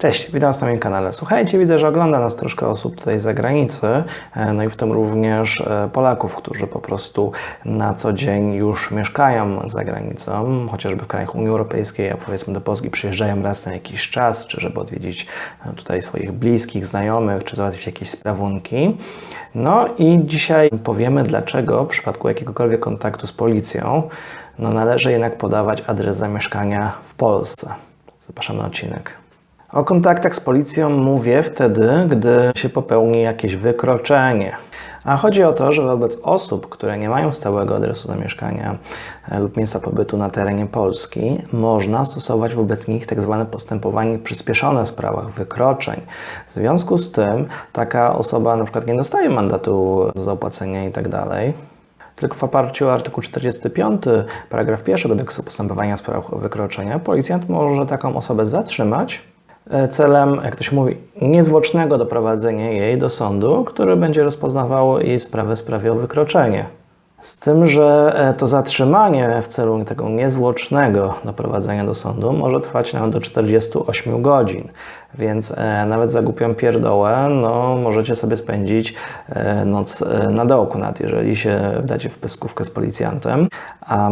Cześć, witam na moim kanale. Słuchajcie, widzę, że ogląda nas troszkę osób tutaj z zagranicy, e, no i w tym również e, Polaków, którzy po prostu na co dzień już mieszkają za granicą, chociażby w krajach Unii Europejskiej, a powiedzmy do Polski przyjeżdżają raz na jakiś czas, czy żeby odwiedzić e, tutaj swoich bliskich, znajomych, czy załatwić jakieś sprawunki. No i dzisiaj powiemy, dlaczego w przypadku jakiegokolwiek kontaktu z policją no należy jednak podawać adres zamieszkania w Polsce. Zapraszam na odcinek. O kontaktach z policją mówię wtedy, gdy się popełni jakieś wykroczenie. A chodzi o to, że wobec osób, które nie mają stałego adresu zamieszkania e, lub miejsca pobytu na terenie Polski, można stosować wobec nich tzw. postępowanie przyspieszone w sprawach wykroczeń. W związku z tym taka osoba na przykład nie dostaje mandatu za opłacenie itd. Tylko w oparciu o artykuł 45, paragraf 1 kodeksu postępowania w sprawach wykroczenia, policjant może taką osobę zatrzymać celem, jak to się mówi, niezwłocznego doprowadzenia jej do sądu, który będzie rozpoznawał jej sprawę w sprawie o wykroczenie. Z tym, że e, to zatrzymanie w celu tego niezwłocznego doprowadzenia do sądu może trwać nawet do 48 godzin. Więc e, nawet za głupią pierdołę, no, możecie sobie spędzić e, noc na dołku, nawet jeżeli się wdacie w pyskówkę z policjantem, a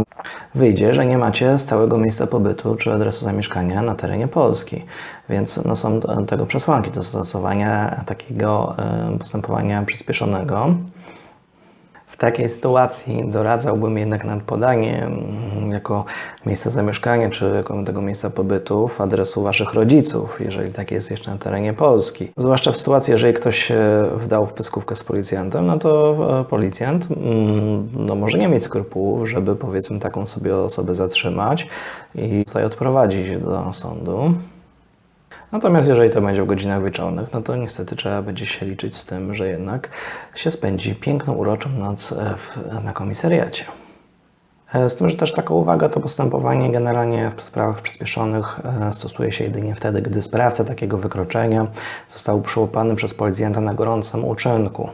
wyjdzie, że nie macie stałego miejsca pobytu czy adresu zamieszkania na terenie Polski. Więc no, są tego przesłanki do stosowania takiego postępowania przyspieszonego. Takiej sytuacji doradzałbym jednak nad podaniem jako miejsca zamieszkania czy tego miejsca pobytu adresu Waszych rodziców, jeżeli tak jest jeszcze na terenie Polski. Zwłaszcza w sytuacji, jeżeli ktoś się wdał w pyskówkę z policjantem, no to e, policjant mm, no, może nie mieć skrupułów, żeby powiedzmy taką sobie osobę zatrzymać i tutaj odprowadzić do sądu. Natomiast jeżeli to będzie w godzinach wieczornych, no to niestety trzeba będzie się liczyć z tym, że jednak się spędzi piękną, uroczą noc e, w, na komisariacie. E, Z tym, że też taka uwaga, to postępowanie generalnie w sprawach przyspieszonych e, stosuje się jedynie wtedy, gdy sprawca takiego wykroczenia został przyłapany przez policjanta na gorącym uczynku.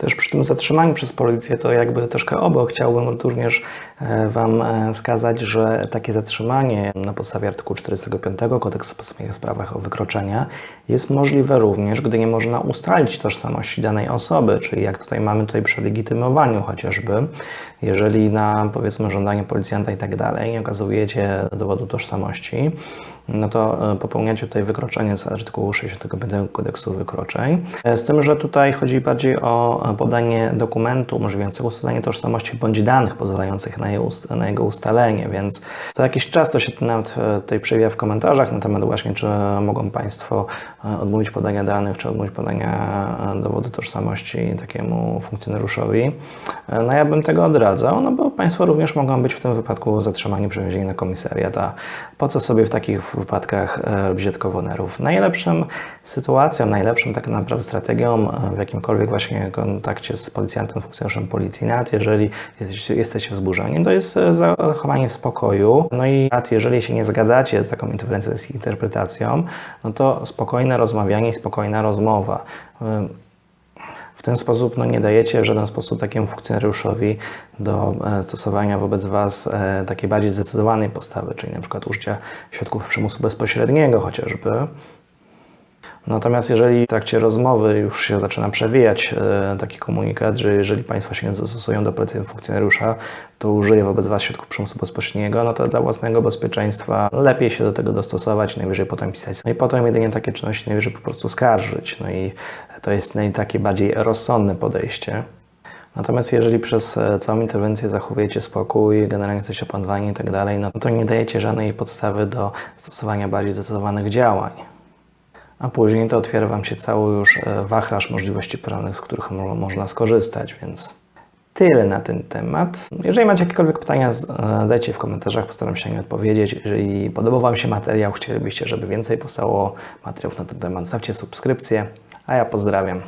Też przy tym zatrzymaniu przez policję, to jakby troszkę obok, chciałbym również e, Wam e, wskazać, że takie zatrzymanie na podstawie artykułu 45 Kodeksu postępowania w sprawach o wykroczenia jest możliwe również, gdy nie można ustalić tożsamości danej osoby, czyli jak tutaj mamy tutaj przy legitymowaniu chociażby, jeżeli na powiedzmy żądanie policjanta i tak dalej nie okazujecie dowodu tożsamości, no to e, popełniacie tutaj wykroczenie z artykułu 65 kodeksu wykroczeń. E, Z tym, że tutaj chodzi bardziej o e, podanie dokumentu umożliwiającego ustalenie tożsamości bądź danych pozwalających na, je ust- na jego ustalenie, więc co jakiś czas to się nawet tutaj przewija w komentarzach na temat właśnie, czy mogą Państwo odmówić podania danych, czy odmówić podania dowodu tożsamości takiemu funkcjonariuszowi. No ja bym tego odradzał, no bo Państwo również mogą być w tym wypadku zatrzymani, przewiezieni na komisariat, a po co sobie w takich wypadkach e, robić dodatkowo nerwów? Najlepszą sytuacją, najlepszą tak naprawdę strategią e, w jakimkolwiek właśnie kontakcie z policjantem, funkcjonariuszem policji, nawet jeżeli jesteście, wzburzeni, to jest e, zachowanie spokoju. No i nawet jeżeli się nie zgadzacie z taką interpretacją, no to spokojne rozmawianie i spokojna rozmowa. W ten sposób no, nie dajecie w żaden sposób takiemu funkcjonariuszowi do e, stosowania wobec Was e, takiej bardziej zdecydowanej postawy, czyli na przykład użycia środków przymusu bezpośredniego chociażby. Natomiast jeżeli w trakcie rozmowy już się zaczyna przewijać e, taki komunikat, że jeżeli Państwo się nie zastosują do poleceń funkcjonariusza, to użyje wobec Was środków przymusu bezpośredniego, no to dla własnego bezpieczeństwa lepiej się do tego dostosować, najwyżej potem pisać. No i potem jedynie takie czynności najwyżej po prostu skarżyć. No i to jest takie bardziej rozsądne podejście. Natomiast jeżeli przez e, całą interwencję zachowujecie spokój, generalnie jesteście opanowani i tak dalej, no to nie dajecie żadnej podstawy do stosowania bardziej zdecydowanych działań. A później to otwiera Wam się cały już e, wachlarz możliwości prawnych, z których mo- można skorzystać, więc tyle na ten temat. Jeżeli macie jakiekolwiek pytania, e, dajcie w komentarzach, postaram się na nie odpowiedzieć. Jeżeli podobał Wam się materiał, chcielibyście, żeby więcej powstało materiałów na ten temat, stawcie subskrypcję, a ja pozdrawiam.